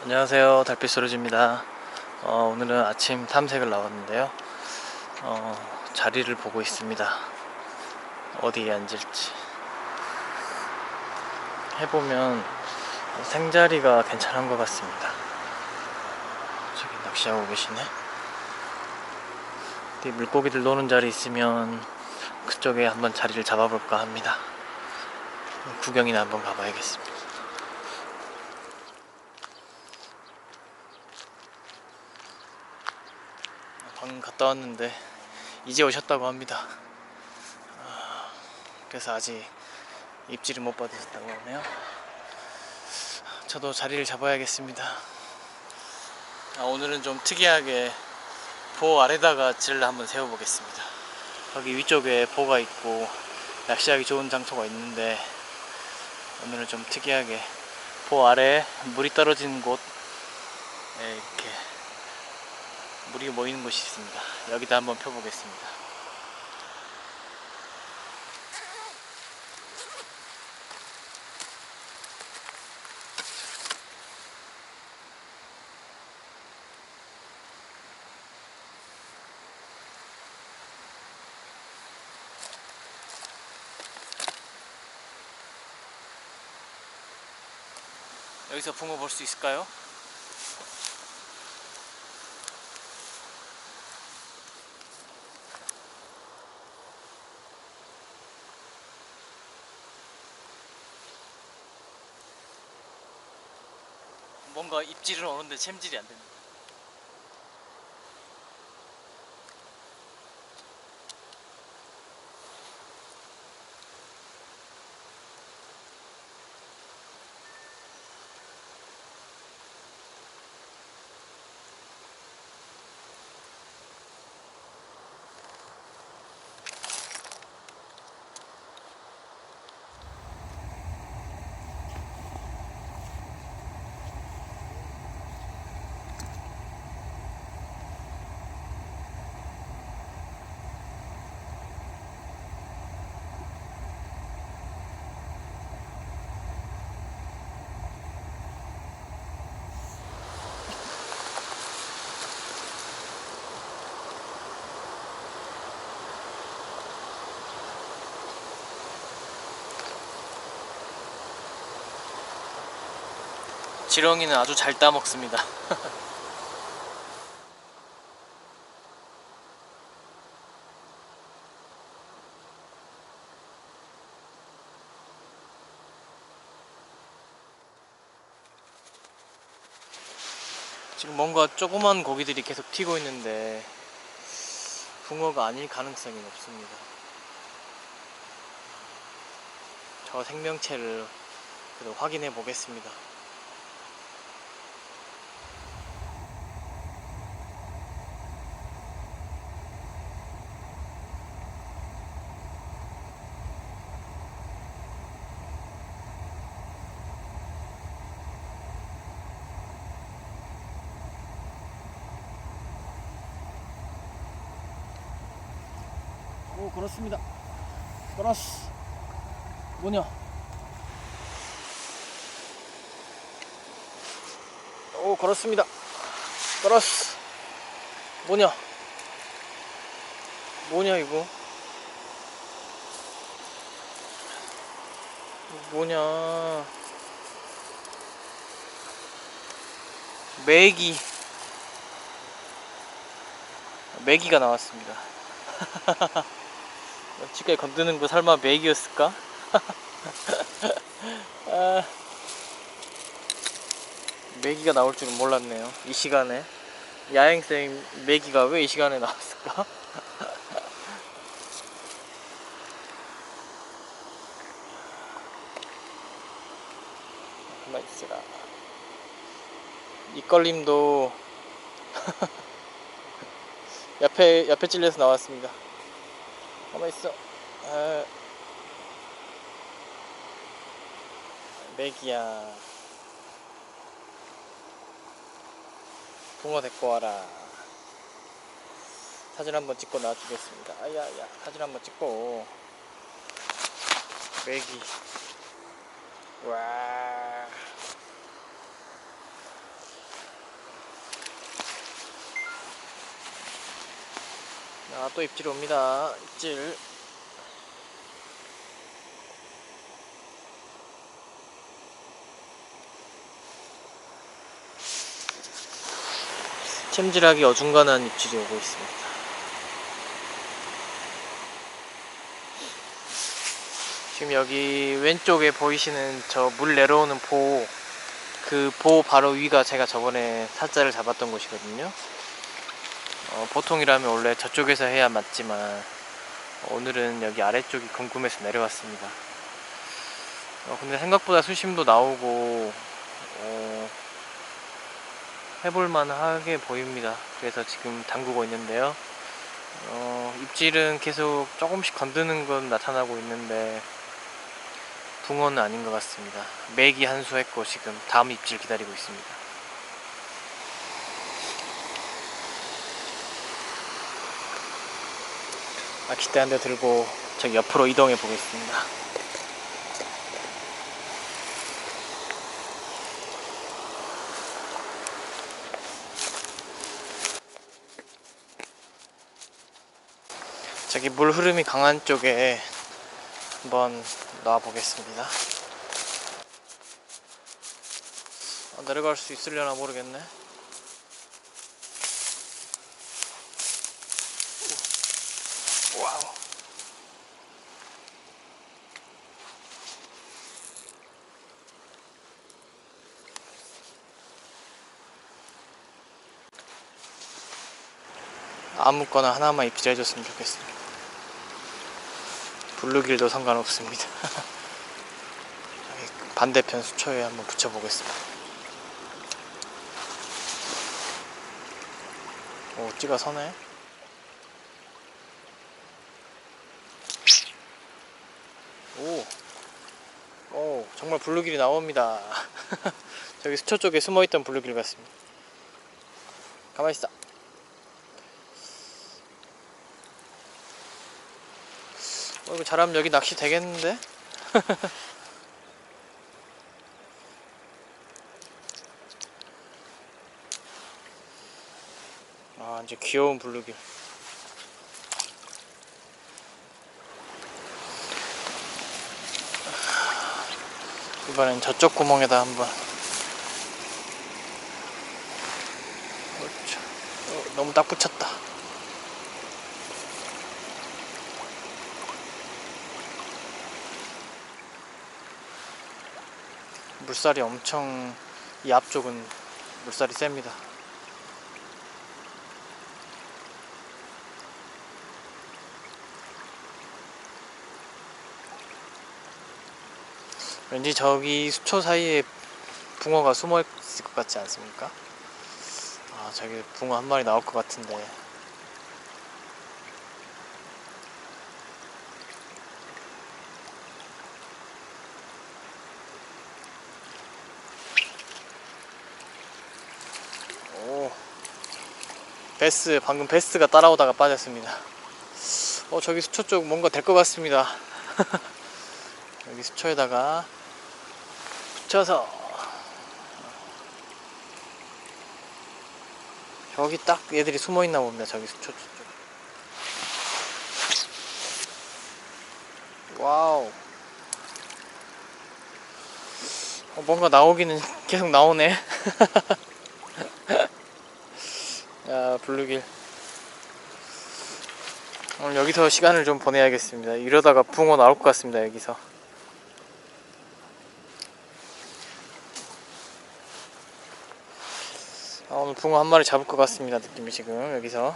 안녕하세요. 달빛 소리즈입니다. 어, 오늘은 아침 탐색을 나왔는데요. 어, 자리를 보고 있습니다. 어디에 앉을지. 해보면 생자리가 괜찮은 것 같습니다. 저기 낚시하고 계시네. 어디 물고기들 노는 자리 있으면 그쪽에 한번 자리를 잡아볼까 합니다. 구경이나 한번 가봐야겠습니다 방금 갔다 왔는데 이제 오셨다고 합니다. 아, 그래서 아직 입질을 못 받으셨다고 하네요. 저도 자리를 잡아야겠습니다. 아, 오늘은 좀 특이하게 보 아래다가 질을 한번 세워보겠습니다. 여기 위쪽에 보가 있고 낚시하기 좋은 장소가 있는데 오늘은 좀 특이하게 보 아래에 물이 떨어지는 곳에 이렇게 물이 모이는 곳이 있습니다. 여기다 한번 펴보겠습니다. 여기서 붕어 볼 수 있을까요? 뭔가 입질은 오는데 챔질이 안 됩니다. 지렁이는 아주 잘 따먹습니다. 지금 뭔가 조그만 고기들이 계속 튀고 있는데 붕어가 아닐 가능성이 높습니다. 저 생명체를 그래도 확인해 보겠습니다. 오 그렇습니다. 그렇스. 뭐냐 오 그렇습니다. 그렇스. 뭐냐 뭐냐 이거. 뭐냐 메기. 메기가 나왔습니다 지금까지 건드는 거 설마 맥이었을까? 아, 메기가 나올 줄은 몰랐네요. 이 시간에 야행성 메기가 왜 이 시간에 나왔을까? 가만 있으라. 이걸림도 옆에 옆에 찔려서 나왔습니다. 가만 있어. 아, 맥이야. 붕어 데리고 와라. 사진 한번 찍고 놔주겠습니다. 아야 야, 사진 한번 찍고. 맥이. 와. 자, 또 입질 옵니다. 입질. 챔질하기 어중간한 입질이 오고 있습니다. 지금 여기 왼쪽에 보이시는 저 물 내려오는 보, 그 보 바로 위가 제가 저번에 사자를 잡았던 곳이거든요. 어, 보통이라면 원래 저쪽에서 해야 맞지만 오늘은 여기 아래쪽이 궁금해서 내려왔습니다. 어, 근데 생각보다 수심도 나오고 어, 해볼만 하게 보입니다. 그래서 지금 담그고 있는데요. 어, 입질은 계속 조금씩 건드는 건 나타나고 있는데 붕어는 아닌 것 같습니다. 맥이 한수했고 지금 다음 입질 기다리고 있습니다. 낚싯대 한 대 들고 저기 옆으로 이동해 보겠습니다. 저기 물 흐름이 강한 쪽에 한번 놔 보겠습니다. 어, 내려갈 수 있으려나 모르겠네. 아무거나 하나만 입질해줬으면 좋겠습니다. 블루길도 상관없습니다. 반대편 수초에 한번 붙여보겠습니다. 오, 찌가 서네. 오, 오, 정말 블루길이 나옵니다. 저기 수초 쪽에 숨어있던 블루길 같습니다. 가만히 있어. 어, 이거 잘하면 여기 낚시 되겠는데? 아, 이제 귀여운 블루길. 이번엔 저쪽 구멍에다 한번. 어, 너무 딱 붙였다. 물살이 엄청 이 앞쪽은 물살이 셉니다. 왠지 저기 수초 사이에 붕어가 숨어 있을 것 같지 않습니까? 아 저기 붕어 한 마리 나올 것 같은데 오 베스 방금 베스가 따라오다가 빠졌습니다. 어 저기 수초 쪽 뭔가 될 것 같습니다. 여기 수초에다가 붙여서 저기 딱 얘들이 숨어 있나 봅니다 저기 수초 쪽. 와우. 어, 뭔가 나오기는 계속 나오네 야 블루길. 오늘 여기서 시간을 좀 보내야겠습니다. 이러다가 붕어 나올 것 같습니다 여기서. 아, 오늘 붕어 한 마리 잡을 것 같습니다 느낌이 지금 여기서.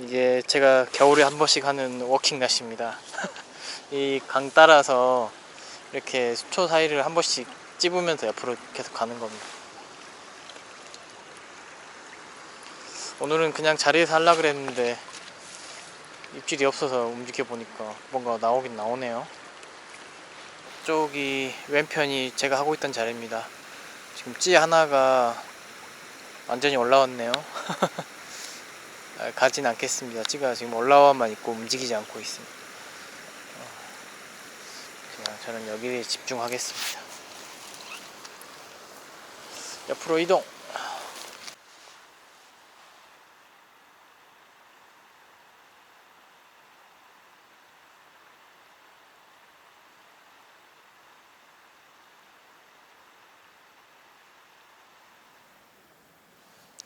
이게 제가 겨울에 한 번씩 하는 워킹 낚시입니다. 이 강 따라서 이렇게 수초 사이를 한 번씩 찝으면서 옆으로 계속 가는 겁니다. 오늘은 그냥 자리에서 하려고 그랬는데 입질이 없어서 움직여 보니까 뭔가 나오긴 나오네요. 쪽이 왼편이 제가 하고 있던 자리입니다. 지금 찌 하나가 완전히 올라왔네요. 아, 가진 않겠습니다. 찌가 지금 올라와만 있고 움직이지 않고 있습니다. 자, 저는 여기에 집중하겠습니다. 옆으로 이동.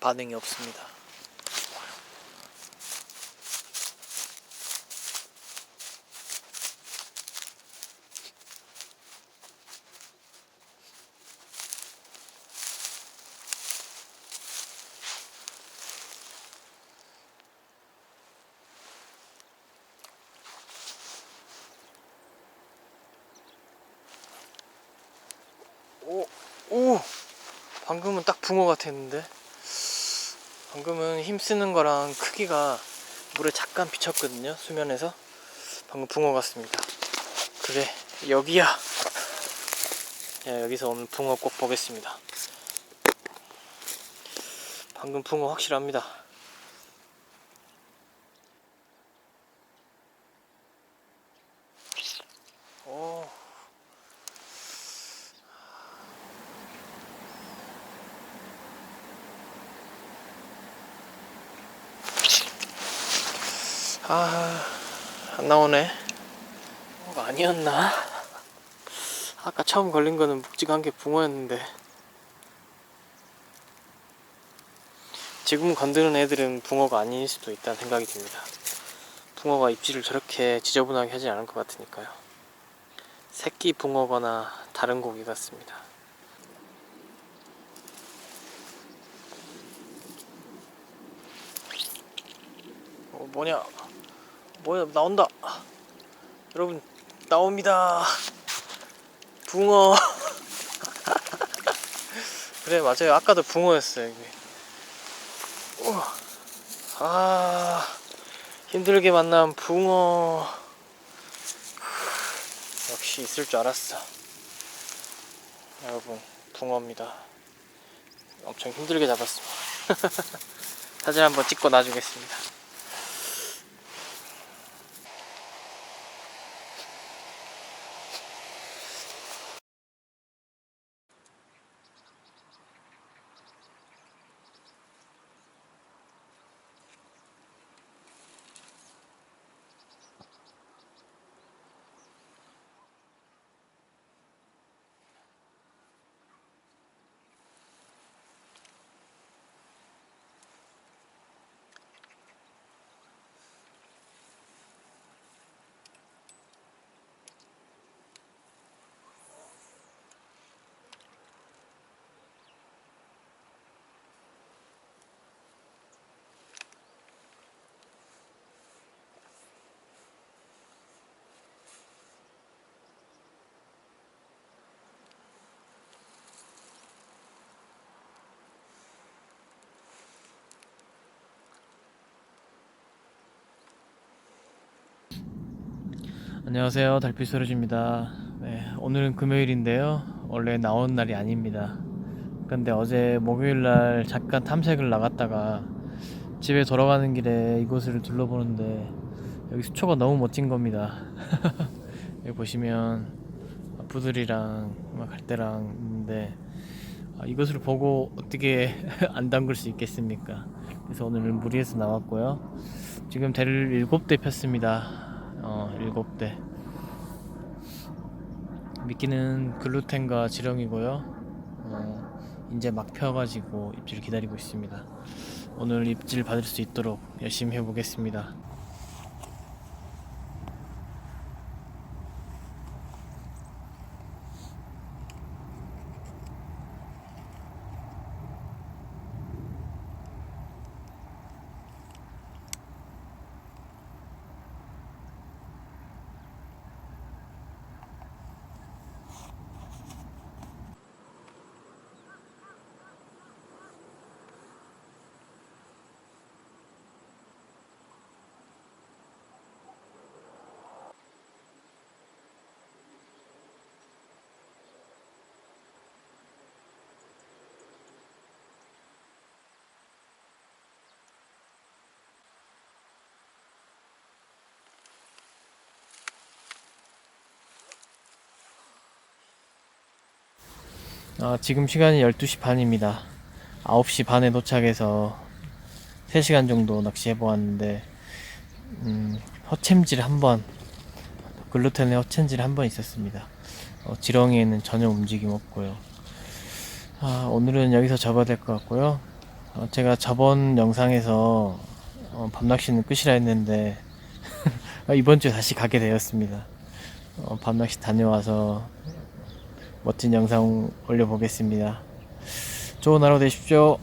반응이 없습니다. 오, 오! 방금은 딱 붕어 같았는데. 방금은 힘쓰는 거랑 크기가 물에 잠깐 비쳤거든요 수면에서. 방금 붕어 같습니다. 그래 여기야. 야, 여기서 오늘 붕어 꼭 보겠습니다. 방금 붕어 확실합니다 아, 안 나오네. 어, 아니었나? 아까 처음 걸린 거는 묵직한 게 붕어였는데. 지금 건드는 애들은 붕어가 아닐 수도 있다는 생각이 듭니다. 붕어가 입질을 저렇게 지저분하게 하지 않을 것 같으니까요. 새끼 붕어거나 다른 고기 같습니다. 어, 뭐냐? 뭐야 나온다. 여러분 나옵니다. 붕어. 그래 맞아요. 아까도 붕어였어요. 우와. 아 힘들게 만난 붕어. 역시 있을 줄 알았어. 여러분 붕어입니다. 엄청 힘들게 잡았습니다. 사진 한번 찍고 놔주겠습니다. 안녕하세요. 달빛 소리입니다. 네, 오늘은 금요일인데요. 원래 나온 날이 아닙니다. 근데 어제 목요일날 잠깐 탐색을 나갔다가 집에 돌아가는 길에 이곳을 둘러보는데 여기 수초가 너무 멋진 겁니다. 여기 보시면 부들이랑 막 갈대랑 있는데 아, 이것을 보고 어떻게 안 담글 수 있겠습니까? 그래서 오늘은 무리해서 나왔고요. 지금 대를 7대 폈습니다. 어, 일곱 대. 미끼는 글루텐과 지렁이고요. 어, 이제 막 펴가지고 입질 기다리고 있습니다. 오늘 입질 받을 수 있도록 열심히 해보겠습니다. 아, 지금 시간이 12시 반입니다. 9시 반에 도착해서 3시간 정도 낚시해 보았는데 음, 허챔질 한번 글루텐의 허챔질 한 번 있었습니다. 어, 지렁이에는 전혀 움직임 없고요. 아, 오늘은 여기서 접어야 될 것 같고요. 어, 제가 저번 영상에서 어, 밤낚시는 끝이라 했는데 아, 이번 주에 다시 가게 되었습니다. 어, 밤낚시 다녀와서 멋진 영상 올려보겠습니다. 좋은 하루 되십시오.